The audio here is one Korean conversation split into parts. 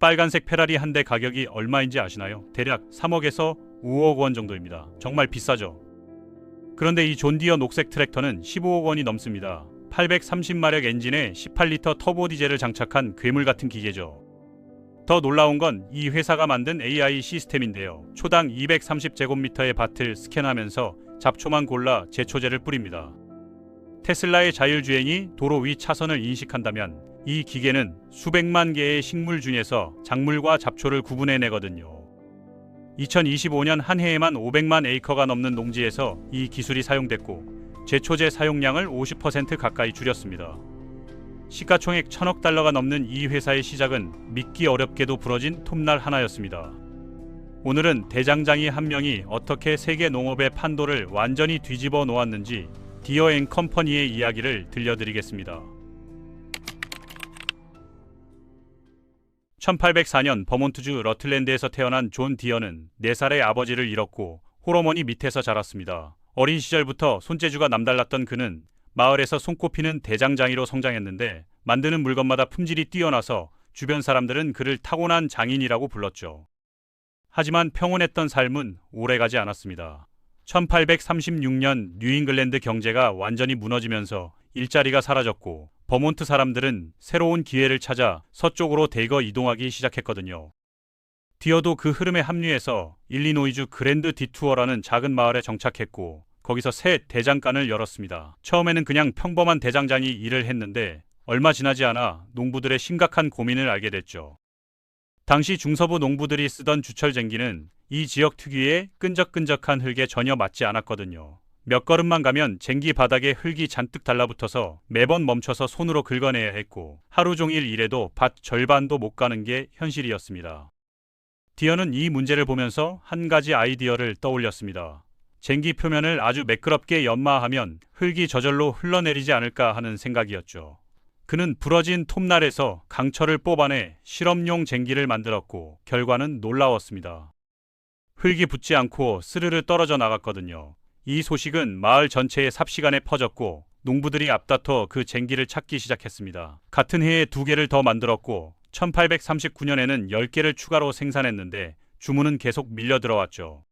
빨간색 페라리 한 대 가격이 얼마인지 아시나요? 대략 3억에서 5억 원 정도입니다. 정말 비싸죠. 그런데 이 존디어 녹색 트랙터는 15억 원이 넘습니다. 830마력 엔진에 18리터 터보 디젤을 장착한 괴물 같은 기계죠. 더 놀라운 건 이 회사가 만든 AI 시스템인데요. 초당 230제곱미터의 밭을 스캔하면서 잡초만 골라 제초제를 뿌립니다. 테슬라의 자율주행이 도로 위 차선을 인식한다면 이 기계는 수백만 개의 식물 중에서 작물과 잡초를 구분해내거든요. 2025년 한 해에만 500만 에이커가 넘는 농지에서 이 기술이 사용됐고 제초제 사용량을 50% 가까이 줄였습니다. 시가총액 천억 달러가 넘는 이 회사의 시작은 믿기 어렵게도 부러진 톱날 하나였습니다. 오늘은 대장장이 한 명이 어떻게 세계 농업의 판도를 완전히 뒤집어 놓았는지 디어 앤 컴퍼니의 이야기를 들려드리겠습니다. 1804년 버몬트주 러틀랜드에서 태어난 존 디어는 4살의 아버지를 잃었고 호러머니 밑에서 자랐습니다. 어린 시절부터 손재주가 남달랐던 그는 마을에서 손꼽히는 대장장이로 성장했는데 만드는 물건마다 품질이 뛰어나서 주변 사람들은 그를 타고난 장인이라고 불렀죠. 하지만 평온했던 삶은 오래가지 않았습니다. 1836년 뉴잉글랜드 경제가 완전히 무너지면서 일자리가 사라졌고 버몬트 사람들은 새로운 기회를 찾아 서쪽으로 대거 이동하기 시작했거든요. 디어도 그 흐름에 합류해서 일리노이주 그랜드 디투어라는 작은 마을에 정착했고 거기서 새 대장간을 열었습니다. 처음에는 그냥 평범한 대장장이 일을 했는데 얼마 지나지 않아 농부들의 심각한 고민을 알게 됐죠. 당시 중서부 농부들이 쓰던 주철쟁기는 이 지역 특유의 끈적끈적한 흙에 전혀 맞지 않았거든요. 몇 걸음만 가면 쟁기 바닥에 흙이 잔뜩 달라붙어서 매번 멈춰서 손으로 긁어내야 했고 하루 종일 일해도 밭 절반도 못 가는 게 현실이었습니다. 디어는 이 문제를 보면서 한 가지 아이디어를 떠올렸습니다. 쟁기 표면을 아주 매끄럽게 연마하면 흙이 저절로 흘러내리지 않을까 하는 생각이었죠. 그는 부러진 톱날에서 강철을 뽑아내 실험용 쟁기를 만들었고 결과는 놀라웠습니다. 흙이 붙지 않고 스르르 떨어져 나갔거든요. 이 소식은 마을 전체에 삽시간에 퍼졌고 농부들이 앞다퉈 그 쟁기를 찾기 시작했습니다. 같은 해에 두 개를 더 만들었고 1839년에는 10개를 추가로 생산했는데 주문은 계속 밀려 들어왔죠.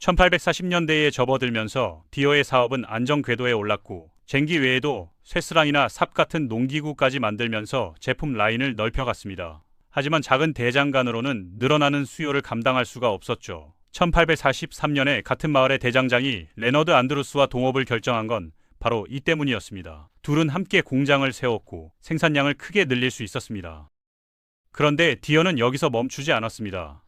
1840년대에 접어들면서 디어의 사업은 안정 궤도에 올랐고 쟁기 외에도 쇠스랑이나 삽 같은 농기구까지 만들면서 제품 라인을 넓혀갔습니다. 하지만 작은 대장간으로는 늘어나는 수요를 감당할 수가 없었죠. 1843년에 같은 마을의 대장장이 레너드 안드루스와 동업을 결정한 건 바로 이 때문이었습니다. 둘은 함께 공장을 세웠고 생산량을 크게 늘릴 수 있었습니다. 그런데 디어는 여기서 멈추지 않았습니다.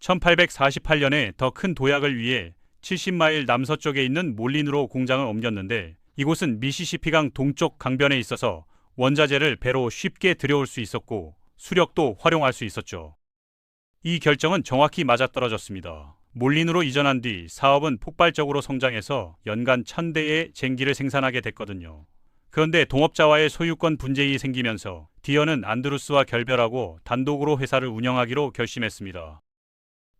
1848년에 더 큰 도약을 위해 70마일 남서쪽에 있는 몰린으로 공장을 옮겼는데 이곳은 미시시피강 동쪽 강변에 있어서 원자재를 배로 쉽게 들여올 수 있었고 수력도 활용할 수 있었죠. 이 결정은 정확히 맞아떨어졌습니다. 몰린으로 이전한 뒤 사업은 폭발적으로 성장해서 연간 1000대의 쟁기를 생산하게 됐거든요. 그런데 동업자와의 소유권 분쟁이 생기면서 디어는 안드루스와 결별하고 단독으로 회사를 운영하기로 결심했습니다.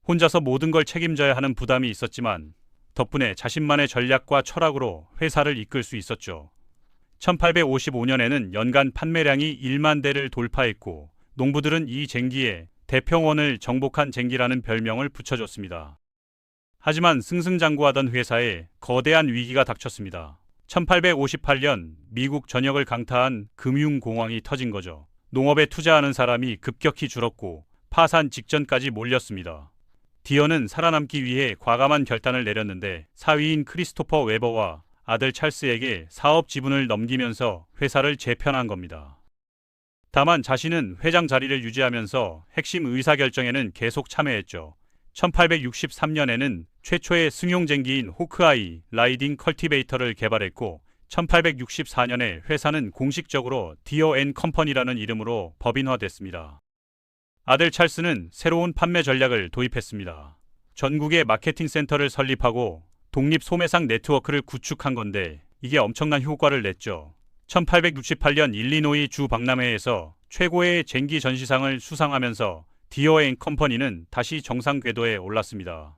혼자서 모든 걸 책임져야 하는 부담이 있었지만 덕분에 자신만의 전략과 철학으로 회사를 이끌 수 있었죠. 1855년에는 연간 판매량이 1만 대를 돌파했고 농부들은 이 쟁기에 대평원을 정복한 쟁기라는 별명을 붙여줬습니다. 하지만 승승장구하던 회사에 거대한 위기가 닥쳤습니다. 1858년 미국 전역을 강타한 금융공황이 터진 거죠. 농업에 투자하는 사람이 급격히 줄었고 파산 직전까지 몰렸습니다. 디어는 살아남기 위해 과감한 결단을 내렸는데 사위인 크리스토퍼 웨버와 아들 찰스에게 사업 지분을 넘기면서 회사를 재편한 겁니다. 다만 자신은 회장 자리를 유지하면서 핵심 의사결정에는 계속 참여했죠. 1863년에는 최초의 승용쟁기인 호크아이 라이딩 컬티베이터를 개발했고 1864년에 회사는 공식적으로 디어 앤 컴퍼니라는 이름으로 법인화됐습니다. 아들 찰스는 새로운 판매 전략을 도입했습니다. 전국에 마케팅 센터를 설립하고 독립 소매상 네트워크를 구축한 건데 이게 엄청난 효과를 냈죠. 1868년 일리노이 주 박람회에서 최고의 쟁기 전시상을 수상하면서 디어앤 컴퍼니는 다시 정상 궤도에 올랐습니다.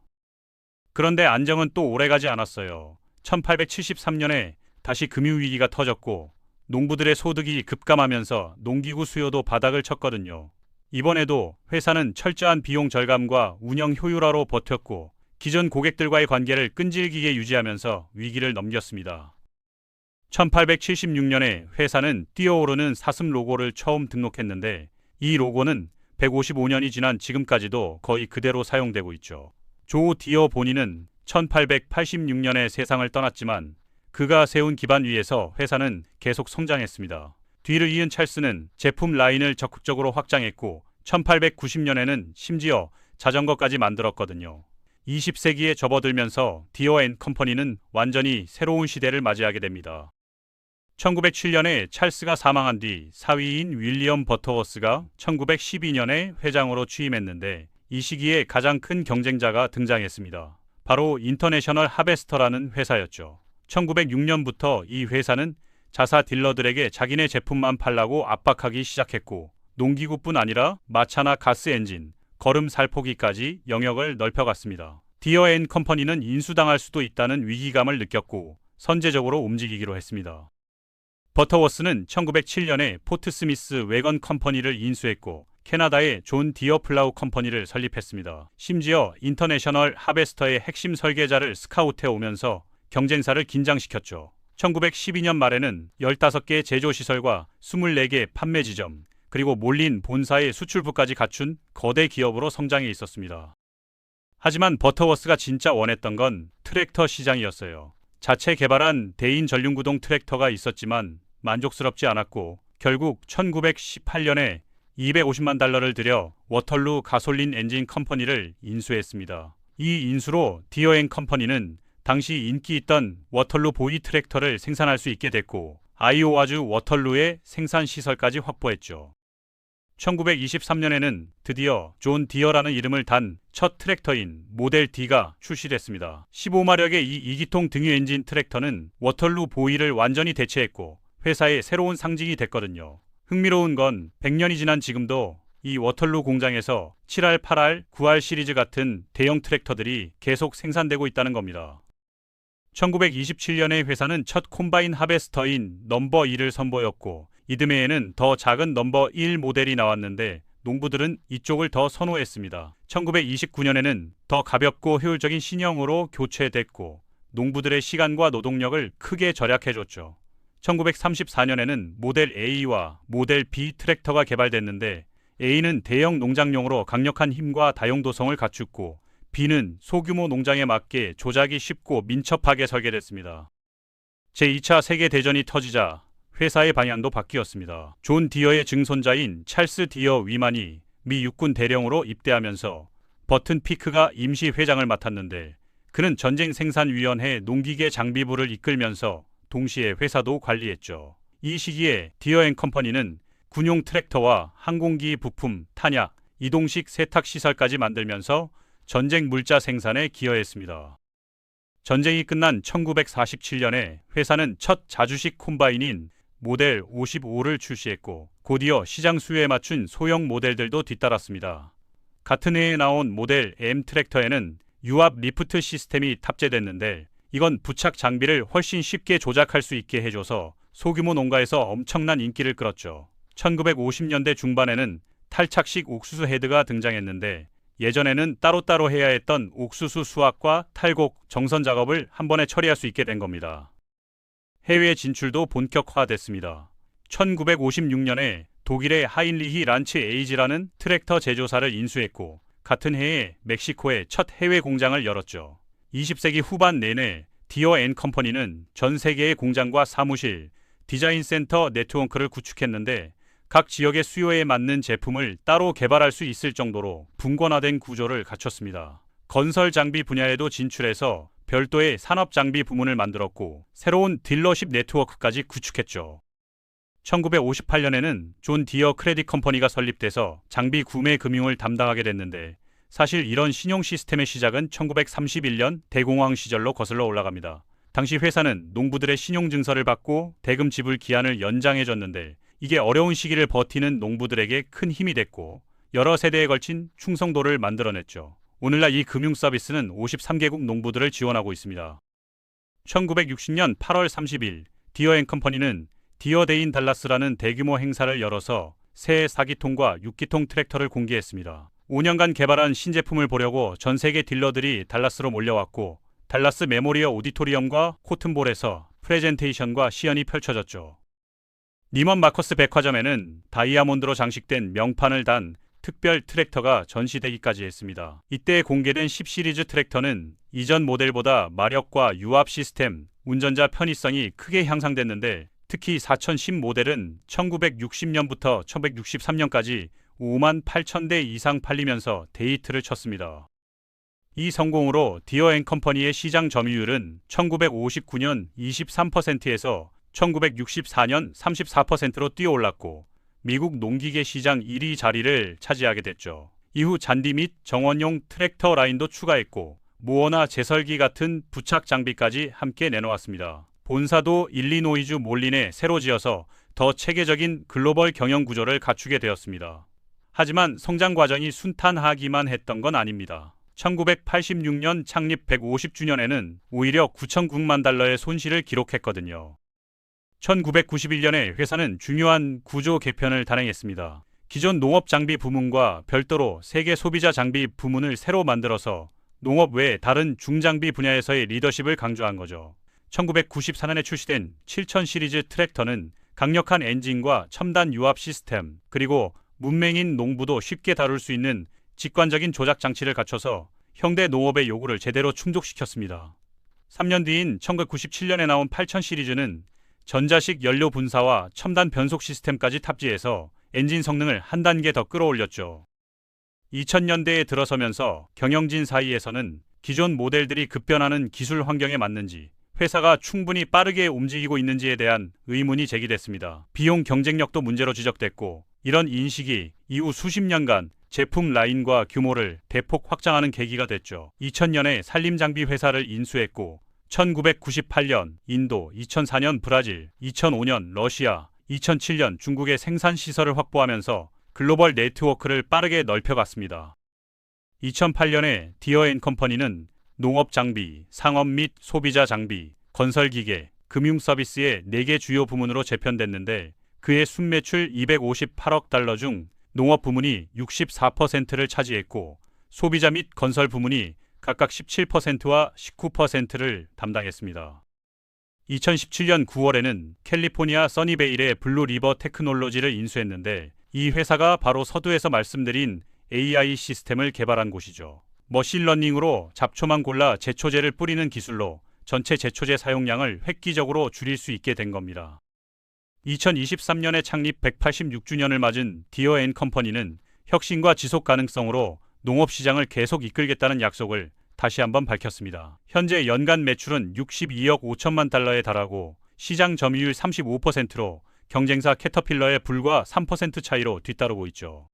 그런데 안정은 또 오래가지 않았어요. 1873년에 다시 금융위기가 터졌고 농부들의 소득이 급감하면서 농기구 수요도 바닥을 쳤거든요. 이번에도 회사는 철저한 비용 절감과 운영 효율화로 버텼고 기존 고객들과의 관계를 끈질기게 유지하면서 위기를 넘겼습니다. 1876년에 회사는 뛰어오르는 사슴 로고를 처음 등록했는데 이 로고는 155년이 지난 지금까지도 거의 그대로 사용되고 있죠. 조 디어 본인은 1886년에 세상을 떠났지만 그가 세운 기반 위에서 회사는 계속 성장했습니다. 뒤를 이은 찰스는 제품 라인을 적극적으로 확장했고 1890년에는 심지어 자전거까지 만들었거든요. 20세기에 접어들면서 디어 앤 컴퍼니는 완전히 새로운 시대를 맞이하게 됩니다. 1907년에 찰스가 사망한 뒤 사위인 윌리엄 버터워스가 1912년에 회장으로 취임했는데 이 시기에 가장 큰 경쟁자가 등장했습니다. 바로 인터내셔널 하베스터라는 회사였죠. 1906년부터 이 회사는 자사 딜러들에게 자기네 제품만 팔라고 압박하기 시작했고 농기구뿐 아니라 마차나 가스 엔진, 걸음 살포기까지 영역을 넓혀갔습니다. 디어 앤 컴퍼니는 인수당할 수도 있다는 위기감을 느꼈고 선제적으로 움직이기로 했습니다. 버터워스는 1907년에 포트 스미스 웨건 컴퍼니를 인수했고 캐나다의 존 디어 플라우 컴퍼니를 설립했습니다. 심지어 인터내셔널 하베스터의 핵심 설계자를 스카우트해 오면서 경쟁사를 긴장시켰죠. 1912년 말에는 15개 제조시설과 24개 판매 지점, 그리고 몰린 본사의 수출부까지 갖춘 거대 기업으로 성장해 있었습니다. 하지만 버터워스가 진짜 원했던 건 트랙터 시장이었어요. 자체 개발한 대인 전륜구동 트랙터가 있었지만 만족스럽지 않았고 결국 1918년에 250만 달러를 들여 워털루 가솔린 엔진 컴퍼니를 인수했습니다. 이 인수로 디어앤 컴퍼니는 당시 인기 있던 워털루 보이 트랙터를 생산할 수 있게 됐고 아이오와주 워털루의 생산 시설까지 확보했죠. 1923년에는 드디어 존 디어라는 이름을 단 첫 트랙터인 모델 D가 출시됐습니다. 15마력의 이 2기통 등유 엔진 트랙터는 워털루 보이를 완전히 대체했고 회사의 새로운 상징이 됐거든요. 흥미로운 건 100년이 지난 지금도 이 워털루 공장에서 7R, 8R, 9R 시리즈 같은 대형 트랙터들이 계속 생산되고 있다는 겁니다. 1927년에 회사는 첫 콤바인 하베스터인 넘버 2를 선보였고 이듬해에는 더 작은 넘버 1 모델이 나왔는데 농부들은 이쪽을 더 선호했습니다. 1929년에는 더 가볍고 효율적인 신형으로 교체됐고 농부들의 시간과 노동력을 크게 절약해줬죠. 1934년에는 모델 A와 모델 B 트랙터가 개발됐는데 A는 대형 농장용으로 강력한 힘과 다용도성을 갖췄고 B는 소규모 농장에 맞게 조작이 쉽고 민첩하게 설계됐습니다. 제2차 세계대전이 터지자 회사의 방향도 바뀌었습니다. 존 디어의 증손자인 찰스 디어 위만이 미 육군 대령으로 입대하면서 버튼 피크가 임시 회장을 맡았는데 그는 전쟁 생산위원회 농기계 장비부를 이끌면서 동시에 회사도 관리했죠. 이 시기에 디어앤컴퍼니는 군용 트랙터와 항공기 부품, 탄약, 이동식 세탁 시설까지 만들면서 전쟁 물자 생산에 기여했습니다. 전쟁이 끝난 1947년에 회사는 첫 자주식 콤바인인 모델 55를 출시했고 곧이어 시장 수요에 맞춘 소형 모델들도 뒤따랐습니다. 같은 해에 나온 모델 M 트랙터에는 유압 리프트 시스템이 탑재됐는데 이건 부착 장비를 훨씬 쉽게 조작할 수 있게 해줘서 소규모 농가에서 엄청난 인기를 끌었죠. 1950년대 중반에는 탈착식 옥수수 헤드가 등장했는데 예전에는 따로따로 해야 했던 옥수수 수확과 탈곡, 정선 작업을 한 번에 처리할 수 있게 된 겁니다. 해외 진출도 본격화됐습니다. 1956년에 독일의 하인리히 란츠 에이지라는 트랙터 제조사를 인수했고 같은 해에 멕시코에 첫 해외 공장을 열었죠. 20세기 후반 내내 디어 앤 컴퍼니는 전 세계의 공장과 사무실, 디자인 센터 네트워크를 구축했는데 각 지역의 수요에 맞는 제품을 따로 개발할 수 있을 정도로 분권화된 구조를 갖췄습니다. 건설 장비 분야에도 진출해서 별도의 산업 장비 부문을 만들었고 새로운 딜러십 네트워크까지 구축했죠. 1958년에는 존 디어 크레딧 컴퍼니가 설립돼서 장비 구매 금융을 담당하게 됐는데 사실 이런 신용 시스템의 시작은 1931년 대공황 시절로 거슬러 올라갑니다. 당시 회사는 농부들의 신용 증서를 받고 대금 지불 기한을 연장해 줬는데 이게 어려운 시기를 버티는 농부들에게 큰 힘이 됐고 여러 세대에 걸친 충성도를 만들어냈죠. 오늘날 이 금융 서비스는 53개국 농부들을 지원하고 있습니다. 1960년 8월 30일 디어 앤 컴퍼니는 디어 데인 달라스라는 대규모 행사를 열어서 새 4기통과 6기통 트랙터를 공개했습니다. 5년간 개발한 신제품을 보려고 전 세계 딜러들이 달라스로 몰려왔고 달라스 메모리어 오디토리엄과 코튼볼에서 프레젠테이션과 시연이 펼쳐졌죠. 니먼 마커스 백화점에는 다이아몬드로 장식된 명판을 단 특별 트랙터가 전시되기까지 했습니다. 이때 공개된 10 시리즈 트랙터는 이전 모델보다 마력과 유압 시스템, 운전자 편의성이 크게 향상됐는데 특히 4010 모델은 1960년부터 1963년까지 5만 8천 대 이상 팔리면서 데이트를 쳤습니다. 이 성공으로 디어 앤 컴퍼니의 시장 점유율은 1959년 23%에서 1964년 34%로 뛰어올랐고 미국 농기계 시장 1위 자리를 차지하게 됐죠. 이후 잔디 및 정원용 트랙터 라인도 추가했고 모어나 제설기 같은 부착 장비까지 함께 내놓았습니다. 본사도 일리노이주 몰린에 새로 지어서 더 체계적인 글로벌 경영 구조를 갖추게 되었습니다. 하지만 성장 과정이 순탄하기만 했던 건 아닙니다. 1986년 창립 150주년에는 오히려 9,900만 달러의 손실을 기록했거든요. 1991년에 회사는 중요한 구조 개편을 단행했습니다. 기존 농업 장비 부문과 별도로 세계 소비자 장비 부문을 새로 만들어서 농업 외 다른 중장비 분야에서의 리더십을 강조한 거죠. 1994년에 출시된 7000 시리즈 트랙터는 강력한 엔진과 첨단 유압 시스템, 그리고 문맹인 농부도 쉽게 다룰 수 있는 직관적인 조작 장치를 갖춰서 현대 농업의 요구를 제대로 충족시켰습니다. 3년 뒤인 1997년에 나온 8000 시리즈는 전자식 연료 분사와 첨단 변속 시스템까지 탑재해서 엔진 성능을 한 단계 더 끌어올렸죠. 2000년대에 들어서면서 경영진 사이에서는 기존 모델들이 급변하는 기술 환경에 맞는지 회사가 충분히 빠르게 움직이고 있는지에 대한 의문이 제기됐습니다. 비용 경쟁력도 문제로 지적됐고 이런 인식이 이후 수십 년간 제품 라인과 규모를 대폭 확장하는 계기가 됐죠. 2000년에 산림장비 회사를 인수했고 1998년 인도, 2004년 브라질, 2005년 러시아, 2007년 중국의 생산 시설을 확보하면서 글로벌 네트워크를 빠르게 넓혀갔습니다. 2008년에 디어앤 컴퍼니는 농업 장비, 상업 및 소비자 장비, 건설 기계, 금융 서비스의 4개 주요 부문으로 재편됐는데 그의 순매출 258억 달러 중 농업 부문이 64%를 차지했고 소비자 및 건설 부문이 각각 17%와 19%를 담당했습니다. 2017년 9월에는 캘리포니아 써니베일의 블루 리버 테크놀로지를 인수했는데 이 회사가 바로 서두에서 말씀드린 AI 시스템을 개발한 곳이죠. 머신러닝으로 잡초만 골라 제초제를 뿌리는 기술로 전체 제초제 사용량을 획기적으로 줄일 수 있게 된 겁니다. 2023년에 창립 186주년을 맞은 디어 앤 컴퍼니는 혁신과 지속 가능성으로 농업 시장을 계속 이끌겠다는 약속을 다시 한번 밝혔습니다. 현재 연간 매출은 62억 5천만 달러에 달하고 시장 점유율 35%로 경쟁사 캐터필러의 불과 3% 차이로 뒤따르고 있죠.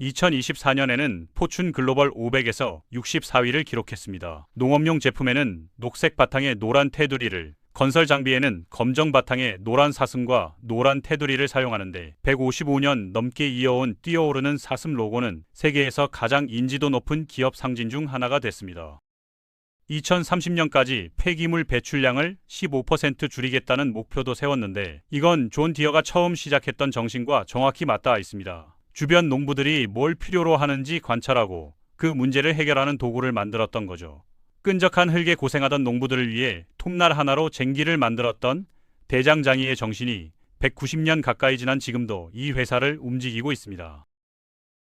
2024년에는 포춘 글로벌 500에서 64위를 기록했습니다. 농업용 제품에는 녹색 바탕의 노란 테두리를, 건설 장비에는 검정 바탕의 노란 사슴과 노란 테두리를 사용하는데 155년 넘게 이어온 뛰어오르는 사슴 로고는 세계에서 가장 인지도 높은 기업 상징 중 하나가 됐습니다. 2030년까지 폐기물 배출량을 15% 줄이겠다는 목표도 세웠는데 이건 존 디어가 처음 시작했던 정신과 정확히 맞닿아 있습니다. 주변 농부들이 뭘 필요로 하는지 관찰하고 그 문제를 해결하는 도구를 만들었던 거죠. 끈적한 흙에 고생하던 농부들을 위해 톱날 하나로 쟁기를 만들었던 대장장이의 정신이 190년 가까이 지난 지금도 이 회사를 움직이고 있습니다.